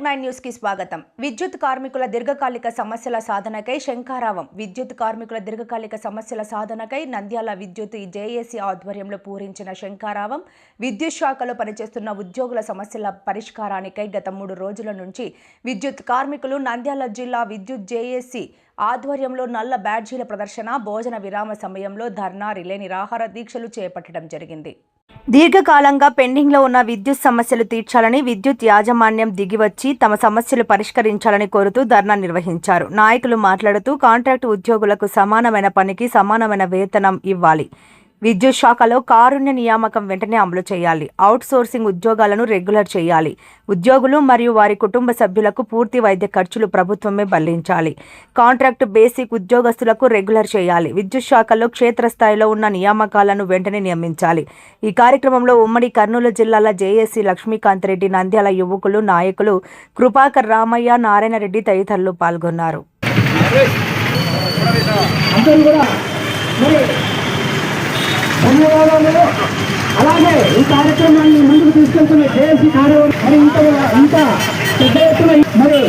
Naik nine న్యూస్కి స్వాగతం. విద్యుత్ కార్మికుల దీర్ఘకాలిక సమస్యల సాధనకై శంఖారావం. విద్యుత్ కార్మికుల దీర్ఘకాలిక సమస్యల సాధనకై నంద్యాల విద్యుత్ జేఏసీ ఆధ్వర్యంలో పూరించిన శంఖారావం. విద్యుత్ శాఖలో పనిచేస్తున్న ఉద్యోగుల సమస్యల పరిష్కారానికై గత మూడు రోజుల నుంచి విద్యుత్ కార్మికులు నంద్యాల జిల్లా విద్యుత్ జేఏసీ ఆధ్వర్యంలో నల్ల బ్యాడ్జీల ప్రదర్శన భోజన విరామ సమయంలో ధర్నా రిలే నిరాహార దీక్షలు చేపట్టడం జరిగింది. దీర్ఘకాలంగా పెండింగ్లో ఉన్న విద్యుత్ సమస్యలు తీర్చాలని విద్యుత్ యాజమాన్యం దిగివచ్చి తమ సమస్యలు పరిష్కరించాలని కోరుతూ ధర్నా నిర్వహించారు. నాయకులు మాట్లాడుతూ కాంట్రాక్టు ఉద్యోగులకు సమానమైన పనికి సమానమైన వేతనం ఇవ్వాలి. విద్యుత్ శాఖలో కారుణ్య నియామకం వెంటనే అమలు చేయాలి. అవుట్ సోర్సింగ్ ఉద్యోగాలను రెగ్యులర్ చేయాలి. ఉద్యోగులు మరియు వారి కుటుంబ సభ్యులకు పూర్తి వైద్య ఖర్చులు ప్రభుత్వమే భరించాలి కాంట్రాక్ట్ బేసిక్ ఉద్యోగస్తులకు రెగ్యులర్ చేయాలి. విద్యుత్ శాఖలో క్షేత్రస్థాయిలో ఉన్న నియామకాలను వెంటనే నియమించాలి. ఈ కార్యక్రమంలో ఉమ్మడి కర్నూలు జిల్లాల జేఏసీ లక్ష్మీకాంత్ రెడ్డి నంద్యాల యువకులు నాయకులు కృపాకర్ రామయ్య నారాయణ రెడ్డి తదితరులు పాల్గొన్నారు. అందరూ కూడా ధన్యవాదాలు అలాగే ఈ కార్యక్రమాన్ని ముందుకు తీసుకెళ్తున్న జేఏసీ కార్యవర్గం మరి ఇంత ఇంత పెద్ద ఎత్తున మరి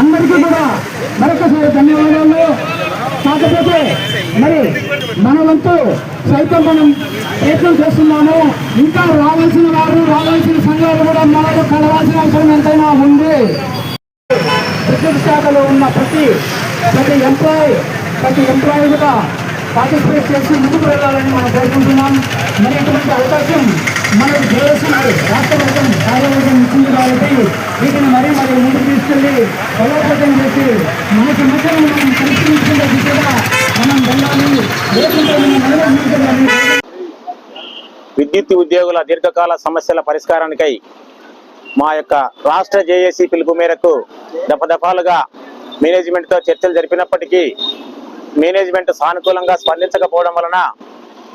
అందరికీ కూడా మరొకసారి ధన్యవాదాలు. కాకపోతే మరి మన వంతు సైతం మనం ప్రయత్నం చేస్తున్నాము. ఇంకా రావాల్సిన వారు రావాల్సిన సంఘాలు కూడా మనకు కలవాల్సిన అవసరం ఎంతైనా ఉంది. విద్యుత్ శాఖలో ఉన్న ప్రతి ప్రతి ఎంప్లాయీ ప్రతి ఎంప్లాయీ కూడా పార్టిసిపేట్ చేసి ముందుకు వెళ్ళాలని మనం కోరుకుంటున్నాం. మరి ఇటువంటి అవకాశం మనకు జేఏసీ రాష్ట్ర ప్రభుత్వం కార్యవర్గం ఇచ్చింది కాబట్టి వీటిని మరీ మరి ముందుకు తీసుకెళ్ళి బలోపేతం చేసి మన సమస్యలను మనం పరిష్కరించుకునే దిశగా మనం వెళ్ళాలి. విద్యుత్ ఉద్యోగుల దీర్ఘకాల సమస్యల పరిష్కారానికై మా యొక్క రాష్ట్ర జేఏసీ పిలుపు మేరకు దఫదఫాలుగా మేనేజ్మెంట్తో చర్చలు జరిపినప్పటికీ మేనేజ్మెంట్ సానుకూలంగా స్పందించకపోవడం వలన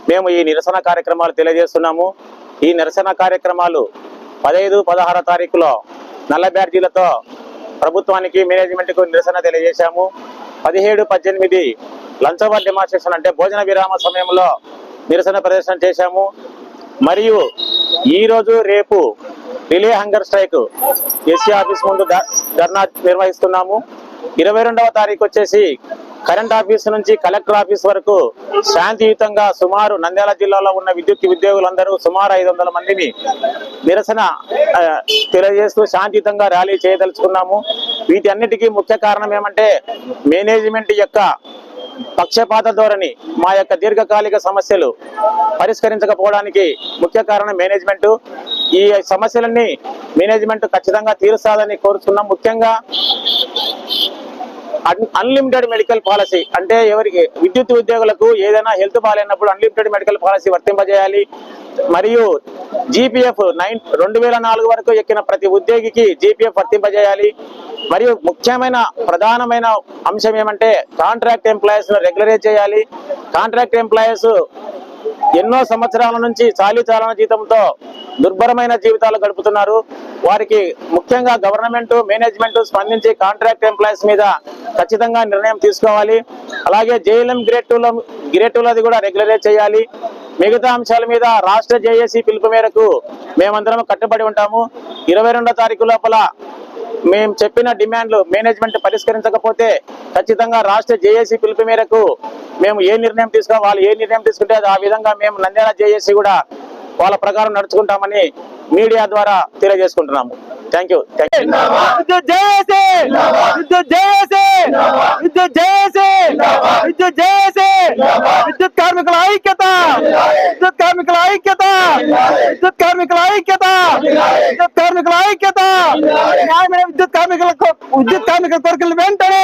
మేము ఈ నిరసన కార్యక్రమాలు తెలియజేస్తున్నాము. ఈ నిరసన కార్యక్రమాలు పదహైదు పదహారో తారీఖులో నల్ల బ్యాడ్జీలతో ప్రభుత్వానికి మేనేజ్మెంట్కు నిరసన తెలియజేశాము. పదిహేడు పద్దెనిమిది లంచవర్ డిమాన్స్ట్రేషన్ అంటే భోజన విరామ సమయంలో నిరసన ప్రదర్శన చేశాము. మరియు ఈ రోజు రేపు relay hunger strike SC office ముందు ధర్నా నిర్వహిస్తున్నాము. ఇరవై రెండవ తారీఖు వచ్చేసి కరెంట్ ఆఫీస్ నుంచి కలెక్టర్ ఆఫీస్ వరకు శాంతియుతంగా సుమారు నంద్యాల జిల్లాలో ఉన్న విద్యుత్ ఉద్యోగులందరూ సుమారు ఐదు వందల మందిని నిరసన తెలియజేస్తూ శాంతియుతంగా ర్యాలీ చేయదలుచుకున్నాము. వీటి అన్నిటికీ ముఖ్య కారణం ఏమంటే మేనేజ్మెంట్ యొక్క పక్షపాత ధోరణి మా యొక్క దీర్ఘకాలిక సమస్యలు పరిష్కరించకపోవడానికి ముఖ్య కారణం మేనేజ్మెంట్. ఈ సమస్యలన్నీ మేనేజ్మెంట్ ఖచ్చితంగా తీరుస్తాదని కోరుతున్నాం ముఖ్యంగా అన్లిమిటెడ్ మెడికల్ పాలసీ అంటే ఎవరికి విద్యుత్ ఉద్యోగులకు ఏదైనా హెల్త్ బాగాలేనప్పుడు అన్లిమిటెడ్ మెడికల్ పాలసీ వర్తింపజేయాలి. మరియు జీపీఎఫ్ నైన్ రెండు వేల నాలుగు వరకు ఎక్కిన ప్రతి ఉద్యోగికి జీపీఎఫ్ వర్తింపజేయాలి. మరియు ముఖ్యమైన ప్రధానమైన అంశం ఏమంటే కాంట్రాక్ట్ ఎంప్లాయీస్ రెగ్యులరైజ్ చేయాలి. కాంట్రాక్ట్ ఎంప్లాయీస్ ఎన్నో సంవత్సరాల నుంచి చాలీచాలన జీతంతో దుర్భరమైన జీవితాలు గడుపుతున్నారు. వారికి ముఖ్యంగా గవర్నమెంట్ మేనేజ్మెంట్ స్పందించి కాంట్రాక్ట్ ఎంప్లాయీస్ మీద ఖచ్చితంగా నిర్ణయం తీసుకోవాలి. అలాగే జేఎల్ఎం గ్రేడ్ టూలో గ్రేడ్ టూలది కూడా రెగ్యులరైజ్ చేయాలి. మిగతా అంశాల మీద రాష్ట్ర జేఏసీ పిలుపు మేరకు మేమందరం కట్టుబడి ఉంటాము. ఇరవై రెండో తారీఖు లోపల మేము చెప్పిన డిమాండ్లు మేనేజ్మెంట్ పరిష్కరించకపోతే ఖచ్చితంగా రాష్ట్ర జేఏసీ పిలుపు మేరకు మేము ఏ నిర్ణయం తీసుకో వాళ్ళు ఏ నిర్ణయం తీసుకుంటే అది ఆ విధంగా మేము నంద్యాల జేఏసీ కూడా వాళ్ళ ప్రకారం నడుచుకుంటామని మీడియా ద్వారా తెలియజేసుకుంటున్నాము. థ్యాంక్ యూ విద్యుత్ జేఏసీ విద్యుత్ జేఏసీ విద్యుత్ జేఏసీ విద్యుత్ జేఏసీ విద్యుత్ కార్మికుల ఐక్యత విద్యుత్ కార్మికుల ఐక్యత విద్యుత్ కార్మికుల ఐక్యత విద్యుత్ కార్మికుల ఐక్యత న్యాయమైన విద్యుత్ కార్మికుల విద్యుత్ కార్మికుల కోరికలు వెంటనే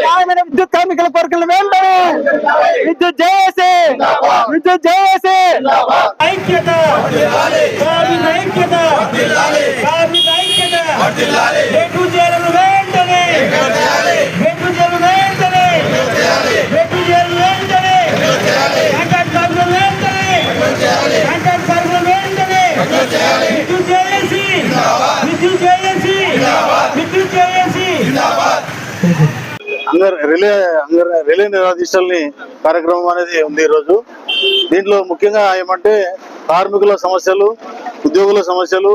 న్యాయమైన విద్యుత్ కార్మికుల కోరికలు వెంటనే విద్యుత్ జేఏసీ విద్యుత్ జేఏసీ ఐక్యత! కార్మిక ఐక్యత! కార్మిక ఐక్యత! రేటు చేరలు వెంటనే! రేటు చేరలు వెంటనే! రేటు చేరలు వెంటనే! కాంట్రాక్ట్ కార్మికులు వెంటనే! కాంట్రాక్ట్ కార్మికులు వెంటనే! విద్యుత్ చేసి! విద్యుత్ చేసి! విద్యుత్ చేసి! అందరు రిలే అందరు రిలే నిరాధిష్టల్ని కార్యక్రమం అనేది ఉంది ఈరోజు. దీంట్లో ముఖ్యంగా ఏమంటే కార్మికుల సమస్యలు ఉద్యోగుల సమస్యలు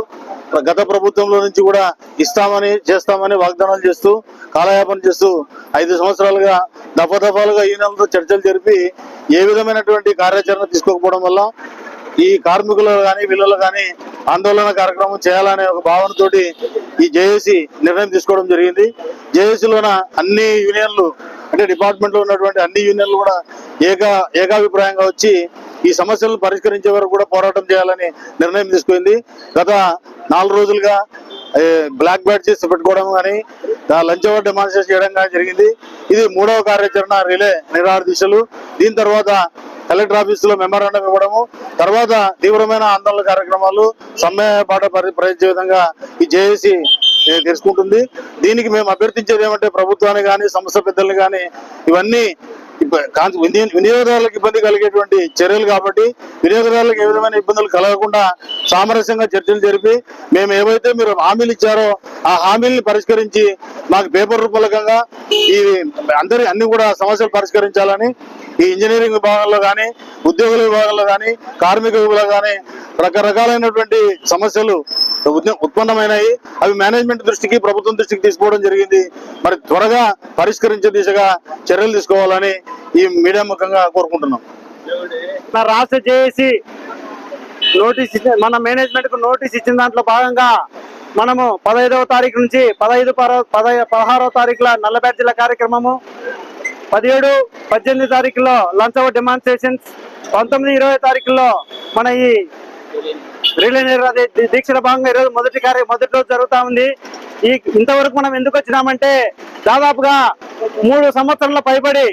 గత ప్రభుత్వంలో నుంచి కూడా ఇస్తామని చేస్తామని వాగ్దానాలు చేస్తూ కాలయాపన చేస్తూ ఐదు సంవత్సరాలుగా దఫాదఫాలుగా యూనియన్లతో చర్చలు జరిపి ఏ విధమైనటువంటి కార్యాచరణ తీసుకోకపోవడం వల్ల ఈ కార్మికులు కానీ వీళ్ళలో కానీ ఆందోళన కార్యక్రమం చేయాలనే ఒక భావనతోటి ఈ జేఏసీ నిర్ణయం తీసుకోవడం జరిగింది. జేఏసీలోన అన్ని యూనియన్లు అంటే డిపార్ట్మెంట్లో ఉన్నటువంటి అన్ని యూనియన్లు కూడా ఏకా ఏకాభిప్రాయంగా వచ్చి ఈ సమస్యలను పరిష్కరించే వరకు కూడా పోరాటం చేయాలని నిర్ణయం తీసుకుంది. గత నాలుగు రోజులుగా బ్లాక్ బ్లాక్ బ్యాడ్జెస్ పెట్టుకోవడం కానీ లంచ్ అవర్ డెమాన్స్ట్రేషన్ చేయడం కానీ జరిగింది. ఇది మూడవ కార్యాచరణ రిలే నిరాహార దీక్షలు. దీని తర్వాత కలెక్టర్ ఆఫీస్లో మెమరాండం ఇవ్వడము. తర్వాత తీవ్రమైన ఆందోళన కార్యక్రమాలు సమ్మె పాట ప్రయత్నించే విధంగా ఈ జేఏసీ తెలుసుకుంటుంది దీనికి మేము అభ్యర్థించేది ఏమంటే ప్రభుత్వాన్ని కానీ సంస్థ పెద్దల్ని కానీ ఇవన్నీ వినియోగదారులకు ఇబ్బంది కలిగేటువంటి చర్యలు కాబట్టి వినియోగదారులకు ఏ విధమైన ఇబ్బందులు కలగకుండా సామరస్యంగా చర్చలు జరిపి మేము ఏవైతే మీరు హామీలు ఇచ్చారో ఆ హామీలను పరిష్కరించి మాకు పేపర్ రూపకంగా ఈ అందరి అన్ని కూడా సమస్యలు పరిష్కరించాలని ఈ ఇంజనీరింగ్ విభాగంలో కానీ ఉద్యోగుల విభాగంలో కానీ కార్మిక విభాగంలో కానీ రకరకాలైనటువంటి సమస్యలు ఉత్పన్నమైనాయి. అవి మేనేజ్మెంట్ దృష్టికి ప్రభుత్వం దృష్టికి తీసుకోవడం జరిగింది. మరి త్వరగా పరిష్కరించే దిశగా చర్యలు తీసుకోవాలని ఈ మీడియా ముఖంగా కోరుకుంటున్నాం. రాష్ట్ర జేఏసీ నోటీస్ మన మేనేజ్మెంట్కు నోటీస్ ఇచ్చిన దాంట్లో భాగంగా మనము పదహైదవ తారీఖు నుంచి పదహైదు పదహై పదహారవ తారీఖుల నల్ల బ్యాడ్జీల కార్యక్రమము పదిహేడు పద్దెనిమిది తారీఖులో లంచ్ అవర్ డెమాన్స్ట్రేషన్స్ పంతొమ్మిది ఇరవై తారీఖుల్లో మన ఈ రిలే నిరాదే దీక్షల భాగంగా ఈరోజు మొదటి కార్య మొదటి రోజు జరుగుతా ఉంది. ఈ ఇంతవరకు మనం ఎందుకు వచ్చినామంటే దాదాపుగా మూడు సంవత్సరాల పైబడి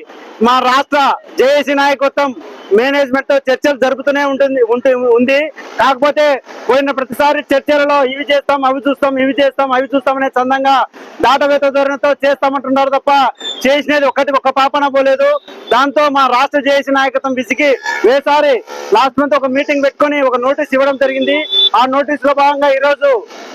మా రాష్ట్ర జేఏసీ నాయకత్వం మేనేజ్మెంట్తో చర్చలు జరుపుతూనే ఉంటుంది ఉంది. కాకపోతే పోయిన ప్రతిసారి చర్చలలో ఇవి చేస్తాం అవి చూస్తాం ఇవి చేస్తాం అవి చూస్తాం అనే చందంగా దాటవేత ధోరణితో చేస్తామంటున్నారు తప్ప చేసినది ఒకటి ఒక పాపన పోలేదు. దాంతో మా రాష్ట్ర జేఏసీ నాయకత్వం విసిగి వేసారి లాస్ట్ మంత్ ఒక మీటింగ్ పెట్టుకొని ఒక నోటీస్ ఇవ్వడం జరిగింది. ఆ నోటీస్లో భాగంగా ఈ రోజు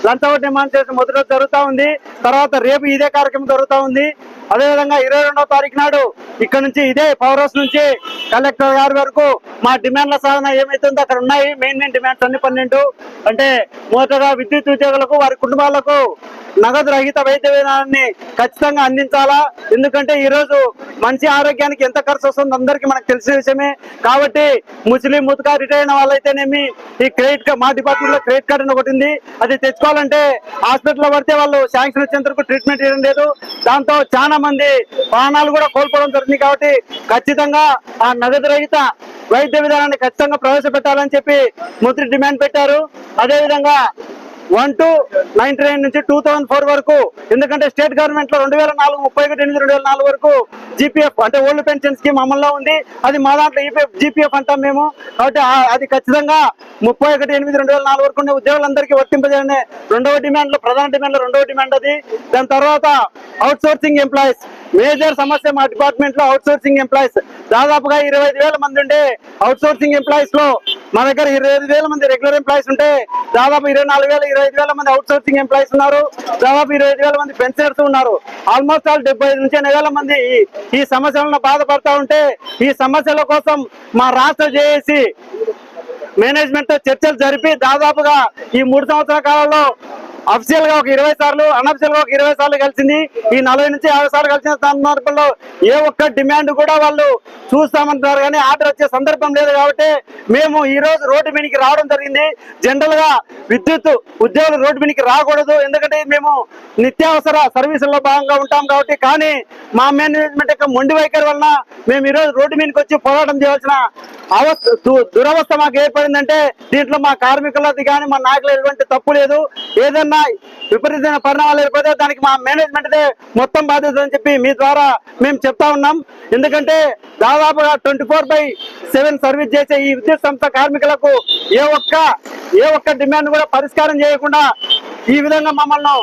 లంచ్ అవర్ డిమాండ్ చేసిన మొదటి జరుగుతా ఉంది. తర్వాత రేపు ఇదే కార్యక్రమం జరుగుతా ఉంది. అదేవిధంగా ఇరవై రెండవ తారీఖు నాడు ఇక్కడ నుంచి ఇదే పవర్ హౌస్ నుంచి కలెక్టర్ గారి వరకు మా డిమాండ్ల సాధన ఏమైతుందో అక్కడ ఉన్నాయి. మెయిన్ మెయిన్ డిమాండ్స్ అన్ని పన్నెండు. అంటే మొదటగా విద్యుత్ ఉద్యోగులకు వారి కుటుంబాలకు నగదు రహిత వైద్య విధానాన్ని ఖచ్చితంగా అందించాలా? ఎందుకంటే ఈ రోజు మంచి ఆరోగ్యానికి ఎంత ఖర్చు వస్తుందో అందరికీ మనకు తెలిసిన విషయమే. కాబట్టి ముస్లిం ముతక రిటైర్ అయిన వాళ్ళైతేనేమి ఈ క్రెడిట్ కార్డ్ మా డిపార్ట్మెంట్లో క్రెడిట్ కార్డు అని ఒకటి ఉంది. అది తెచ్చుకోవాలంటే హాస్పిటల్లో పడితే వాళ్ళు శాంక్షన్ వచ్చేంతవరకు ట్రీట్మెంట్ ఇవ్వడం లేదు. దాంతో చాలా మంది ప్రాణాలు కూడా కోల్పోవడం జరిగింది కాబట్టి ఖచ్చితంగా ఆ నగదు రహిత వైద్య విధానాన్ని ఖచ్చితంగా ప్రవేశపెట్టాలని చెప్పి మంత్రి డిమాండ్ పెట్టారు. అదేవిధంగా వన్ టు నైన్టీ నైన్ నుంచి టూ థౌసండ్ ఫోర్ వరకు. ఎందుకంటే స్టేట్ గవర్నమెంట్లో రెండు వేల నాలుగు ముప్పై ఒకటి ఎనిమిది రెండు వేల నాలుగు వరకు జీపీఎఫ్ అంటే ఓల్డ్ పెన్షన్ స్కీమ్ అమల్లో ఉంది. అది మా దాంట్లో ఈపీఎఫ్ జీపీఎఫ్ అంటాం మేము. కాబట్టి అది ఖచ్చితంగా ముప్పై ఒకటి ఎనిమిది రెండు వేల నాలుగు వరకు ఉండే ఉద్యోగులందరికీ వర్తింపజేయనే రెండవ డిమాండ్లో ప్రధాన డిమాండ్లో రెండవ డిమాండ్ అది. దాని తర్వాత అవుట్ సోర్సింగ్ ఎంప్లాయీస్. మేజర్ సమస్య మా డిపార్ట్మెంట్లో అవుట్ సోర్సింగ్ ఎంప్లాయీస్. దాదాపుగా ఇరవై ఐదు వేల మంది ఉండే అవుట్ సోర్సింగ్ ఎంప్లాయీస్లో మా దగ్గర ఇరవై ఐదు వేల మంది రెగ్యులర్ ఎంప్లాయీస్ ఉంటే దాదాపు ఇరవై నాలుగు వేల ఇరవై ఐదు వేల మంది అవుట్ సోర్సింగ్ ఎంప్లాయీస్ ఉన్నారు. దాదాపు ఇరవై ఐదు వేల మంది పెన్షనర్స్ ఉన్నారు. ఆల్మోస్ట్ ఆల్ డెబ్బై ఐదు నుంచి ఎనభై వేల మంది ఈ- ఈ సమస్యలను బాధపడతా ఉంటే ఈ సమస్యల కోసం మా రాష్ట్ర జేఏసీ మేనేజ్మెంట్తో చర్చలు జరిపి దాదాపుగా ఈ మూడు సంవత్సరాల కాలంలో అఫిషియల్గా ఒక ఇరవై సార్లు అనఫిషియల్గా ఒక ఇరవై సార్లు కలిసింది. ఈ నలభై నుంచి యాభై సార్లు కలిసిన సందర్భంలో ఏ ఒక్క డిమాండ్ కూడా వాళ్ళు చూస్తామంటున్నారు. కానీ ఆర్డర్ వచ్చే సందర్భం లేదు కాబట్టి మేము ఈ రోజు రోడ్డు మీదకి రావడం జరిగింది. జనరల్గా విద్యుత్ ఉద్యోగులు రోడ్డు మీదకి రాకూడదు. ఎందుకంటే మేము నిత్యావసర సర్వీసుల్లో భాగంగా ఉంటాం కాబట్టి. కానీ మా మేనేజ్మెంట్ యొక్క మొండి వైఖరి వలన మేము ఈ రోజు రోడ్డు మీదకి వచ్చి పోరాటం చేయాల్సిన అవస్థ దురవస్థ మాకు ఏర్పడిందంటే దీంట్లో మా కార్మికులది కానీ మా నాయకులు ఎటువంటి తప్పు లేదు. ఏదన్నా విపరీతమైన పరిణామాలు ఏర్పడితే దానికి మా మేనేజ్మెంట్ మొత్తం బాధ్యత అని చెప్పి మీ ద్వారా మేము చెప్తా ఉన్నాం. ఎందుకంటే దాదాపుగా twenty four by seven service చేసే ఈ విద్యుత్ సంస్థ కార్మికులకు ఏ ఒక్క ఏ ఒక్క డిమాండ్ కూడా పరిష్కారం చేయకుండా ఈ విధంగా మమ్మల్ని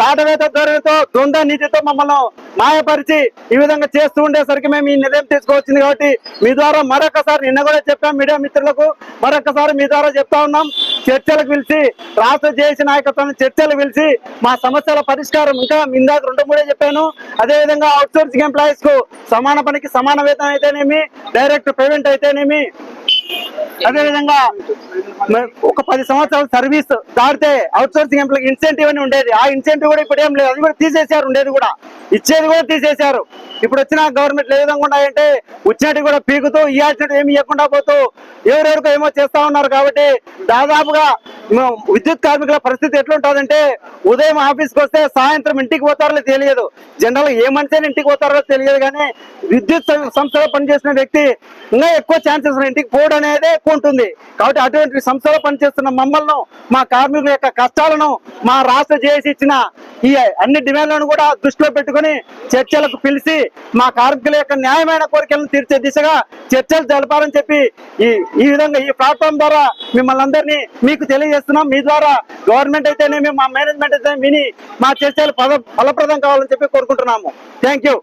దాటవేత ధోరణితో దొంద నీతితో మమ్మల్ని మాయపరిచి ఈ విధంగా చేస్తూ ఉండేసరికి మేము ఈ నిర్ణయం తీసుకోవచ్చింది కాబట్టి మీ ద్వారా మరొకసారి నిన్న కూడా చెప్పాం మీడియా మిత్రులకు మరొకసారి మీ ద్వారా చెప్తా ఉన్నాం. చర్చలకు పిలిచి రాష్ట్ర జేఏసీ నాయకత్వాన్ని చర్చలు పిలిచి మా సమస్యల పరిష్కారం ఇంకా ఇందాక రెండు మూడే చెప్పాను. అదే విధంగా అవుట్ సోర్సింగ్ ఎంప్లాయీస్కు సమాన పనికి సమాన వేతనం అయితేనేమి డైరెక్ట్ పేమెంట్ అయితేనేమి అదేవిధంగా విధంగా ఒక పది సంవత్సరాల సర్వీస్ దాటితే అవుట్ సోర్సింగ్ ఎంప్లాయ్ ఇన్సెంటివ్ అని ఉండేది. ఆ ఇన్సెంటివ్ కూడా ఇప్పుడు ఏం లేదు. అది కూడా తీసేశారు ఉండేది కూడా. ఇచ్చేది కూడా తీసేశారు. ఇప్పుడు వచ్చిన గవర్నమెంట్ ఏ విధంగా ఉన్నాయంటే వచ్చినట్టు కూడా పీకుతూ ఇవ్వాల్సినట్టు ఏమి ఇవ్వకుండా పోతూ ఎవరెవరికో ఏమో చేస్తా ఉన్నారు కాబట్టి దాదాపుగా విద్యుత్ కార్మికుల పరిస్థితి ఎట్లుంటుందంటే ఉదయం ఆఫీస్కి వస్తే సాయంత్రం ఇంటికి పోతారో తెలియదు. జనరల్ ఏ మనిషి ఇంటికి పోతారో తెలియదు కానీ విద్యుత్ సంస్థలో పనిచేసిన వ్యక్తి ఇంకా ఎక్కువ ఛాన్సెస్ ఇంటికి పోవడం అనేది తక్కువ ఉంటుంది కాబట్టి అటువంటి సంస్థలో పనిచేస్తున్న మమ్మల్ని మా కార్మికుల యొక్క కష్టాలను మా రాష్ట్ర చేసి ఇచ్చిన ఈ అన్ని డిమాండ్లను కూడా దృష్టిలో పెట్టుకొని చర్చలకు పిలిచి మా కార్మికుల యొక్క న్యాయమైన కోరికలను తీర్చే దిశగా చర్చలు జరపాలని చెప్పి ఈ ఈ విధంగా ఈ ప్లాట్ఫామ్ ద్వారా మిమ్మల్ని అందరినీ మీకు తెలియజేస్తున్నాం. మీ ద్వారా గవర్నమెంట్ అయితేనేమి మా మేనేజ్మెంట్ అయితే విని మా చర్చలు ఫలప్రదం కావాలని చెప్పి కోరుకుంటున్నాము. Thank you.